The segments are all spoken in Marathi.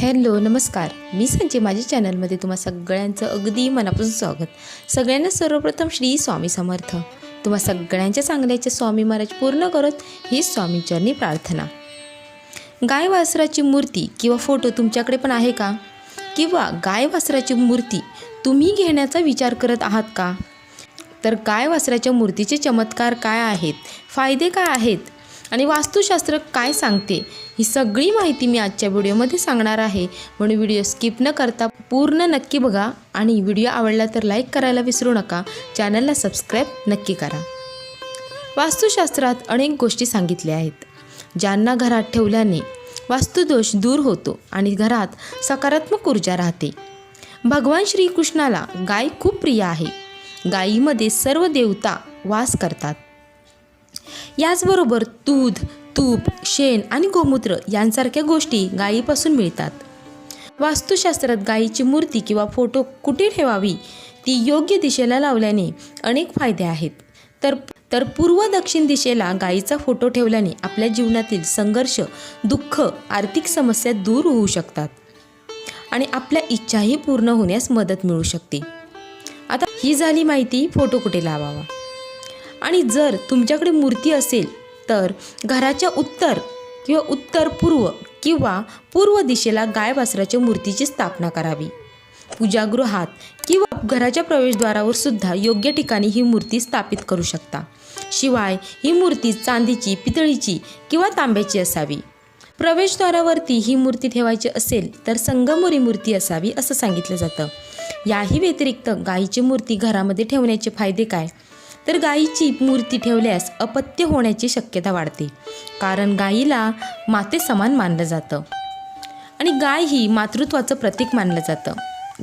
हॅलो नमस्कार. मी संजय माझ्या चॅनलमध्ये तुम्हा सगळ्यांचं अगदी मनापासून स्वागत. सगळ्यांना सर्वप्रथम श्री स्वामी समर्थ. तुम्हा सगळ्यांच्या चांगल्याचे स्वामी महाराज पूर्ण करत ही स्वामींचरणी प्रार्थना. गाय वासराची मूर्ती किंवा फोटो तुमच्याकडे पण आहे का? किंवा गाय वासराची मूर्ती तुम्ही घेण्याचा विचार करत आहात का? तर गाय वासराच्या मूर्तीचे चमत्कार काय आहेत? फायदे काय आहेत? आणि वास्तुशास्त्र काय सांगते ही सगळी माहिती मी आजच्या व्हिडिओमध्ये सांगणार आहे. म्हणून व्हिडिओ स्किप न करता पूर्ण नक्की बघा आणि व्हिडिओ आवडला तर लाईक करायला विसरू नका. चॅनलला सबस्क्राईब नक्की करा. वास्तुशास्त्रात अनेक गोष्टी सांगितल्या आहेत. ज्यांना घरात ठेवल्याने वास्तुदोष दूर होतो आणि घरात सकारात्मक ऊर्जा राहते. भगवान श्रीकृष्णाला गाय खूप प्रिय आहे. गायीमध्ये सर्व देवता वास करतात. याचबरोबर दूध तूप शेण आणि गोमूत्र यांसारख्या गोष्टी गायीपासून मिळतात. वास्तुशास्त्रात गायीची मूर्ती किंवा फोटो कुठे ठेवावी ती योग्य दिशेला लावल्याने अनेक फायदे आहेत. तर तर पूर्व दक्षिण दिशेला गायीचा फोटो ठेवल्याने आपल्या जीवनातील संघर्ष दुःख आर्थिक समस्या दूर होऊ शकतात आणि आपल्या इच्छाही पूर्ण होण्यास मदत मिळू शकते. आता ही झाली माहिती फोटो कुठे लावावा? आणि जर तुमच्याकडे मूर्ती असेल तर घराच्या उत्तर किंवा उत्तर पूर्व किंवा पूर्व दिशेला गाय वासराच्या मूर्तीची स्थापना करावी. पूजागृहात किंवा घराच्या प्रवेशद्वारावर सुद्धा योग्य ठिकाणी ही मूर्ती स्थापित करू शकता. शिवाय ही मूर्ती चांदीची पितळीची किंवा तांब्याची असावी. प्रवेशद्वारावरती ही मूर्ती ठेवायची असेल तर संगमोरी मूर्ती असावी असं सांगितलं जातं. याही व्यतिरिक्त गायीची मूर्ती घरामध्ये ठेवण्याचे फायदे काय? तर गायीची मूर्ती ठेवल्यास अपत्य होण्याची शक्यता वाढते. कारण गायीला माते समान मानलं जातं. आणि गाय ही मातृत्वाचं प्रतीक मानलं जातं.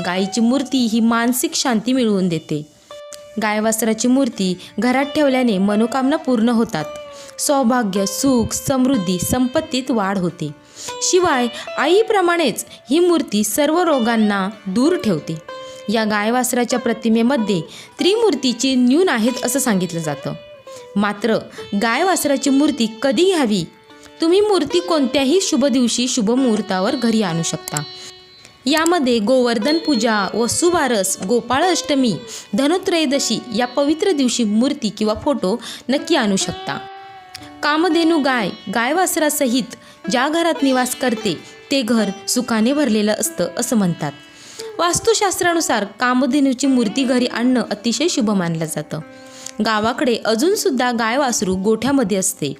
गायीची मूर्ती ही मानसिक शांती मिळवून देते. गायवासराची मूर्ती घरात ठेवल्याने मनोकामना पूर्ण होतात. सौभाग्य सुख समृद्धी संपत्तीत वाढ होते. शिवाय आईप्रमाणेच ही मूर्ती सर्व रोगांना दूर ठेवते. या गायवासराच्या प्रतिमेमध्ये त्रिमूर्तीची न्यून आहेत असं सांगितलं जातं. मात्र गायवासराची मूर्ती कधी घ्यावी? तुम्ही मूर्ती कोणत्याही शुभ दिवशी शुभ मुहूर्तावर घरी आणू शकता. यामध्ये गोवर्धन पूजा वसुबारस गोपाळ अष्टमी धनोत्रयोदशी या पवित्र दिवशी मूर्ती किंवा फोटो नक्की आणू शकता. कामधेनू गाय गायवासरासहित ज्या घरात निवास करते ते घर सुखाने भरलेलं असतं असं म्हणतात. वास्तुशास्त्रानुसार कामधेनूची मूर्ती घरी आणणं अतिशय शुभ मानलं जातं. गावाकडे अजूनसुद्धा गाय वासरू गोठ्यामध्ये असते.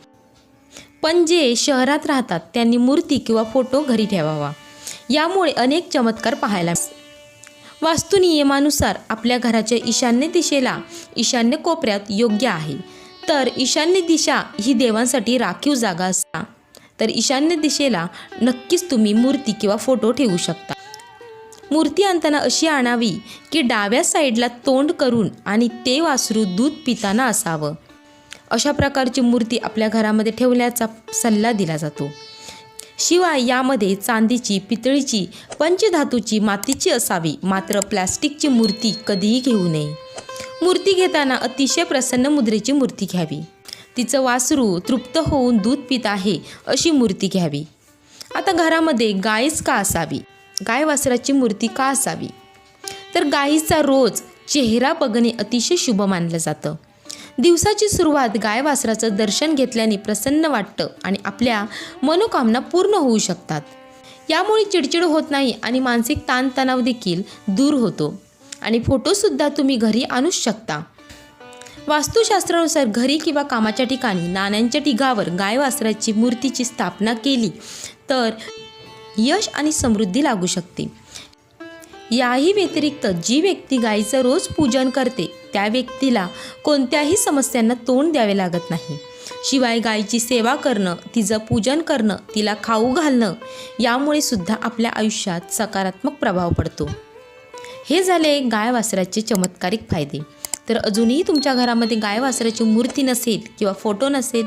पण जे शहरात राहतात त्यांनी मूर्ती किंवा फोटो घरी ठेवावा. यामुळे अनेक चमत्कार पाहायला वास्तुनियमानुसार आपल्या घराच्या ईशान्य दिशेला ईशान्य कोपऱ्यात योग्य आहे. तर ईशान्य दिशा ही देवांसाठी राखीव जागा असता. तर ईशान्य दिशेला नक्कीच तुम्ही मूर्ती किंवा फोटो ठेवू शकता. मूर्ती आणताना अशी आणावी की डाव्या साईडला तोंड करून आणि ते वासरू दूध पिताना असावं. अशा प्रकारची मूर्ती आपल्या घरामध्ये ठेवण्याचा सल्ला दिला जातो. शिवाय यामध्ये चांदीची पितळीची पंचधातूची मातीची असावी मात्र प्लॅस्टिकची मूर्ती कधीही घेऊ नये. मूर्ती घेताना अतिशय प्रसन्न मुद्रेची मूर्ती घ्यावी. तिचं वासरू तृप्त होऊन दूध पित आहे अशी मूर्ती घ्यावी. आता घरामध्ये गायच का असावी? गाय वासराची मूर्ती का असावी? तर गायीचा रोज चेहरा बघणे अतिशय शुभ मानलं जातं. दिवसाची सुरुवात गाय वासराचं दर्शन घेतल्याने प्रसन्न वाटतं आणि आपल्या मनोकामना पूर्ण होऊ शकतात. यामुळे चिडचिड होत नाही आणि मानसिक ताणतणाव देखील दूर होतो आणि फोटोसुद्धा तुम्ही घरी आणूच शकता. वास्तुशास्त्रानुसार घरी किंवा कामाच्या ठिकाणी नाण्यांच्या ठिकावर गाय वासराची मूर्तीची स्थापना केली तर यश आणि समृद्धी लागू शकते. याही व्यतिरिक्त जी व्यक्ती गायीचं रोज पूजन करते त्या व्यक्तीला कोणत्याही समस्यांना तोंड द्यावे लागत नाही. शिवाय गायीची सेवा करणं तिचं पूजन करणं तिला खाऊ घालणं यामुळे सुद्धा आपल्या आयुष्यात सकारात्मक प्रभाव पडतो. हे झाले गाय वासराचे चमत्कारिक फायदे. तर अजूनही तुमच्या घरामध्ये गाय वासराची मूर्ती नसेल किंवा फोटो नसेल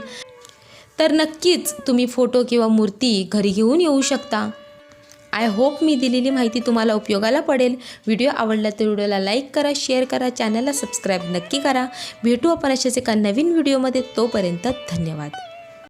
तर नक्कीच तुम्ही फोटो किंवा मूर्ती घरी घेऊन येऊ शकता. आय होप मी दिलेली माहिती तुम्हाला उपयोगाला पडेल. व्हिडिओ आवडला तर व्हिडिओला लाईक करा शेअर करा चॅनलला सबस्क्राईब नक्की करा. भेटू आपण अशाच एका नवीन व्हिडिओमध्ये तोपर्यंत धन्यवाद.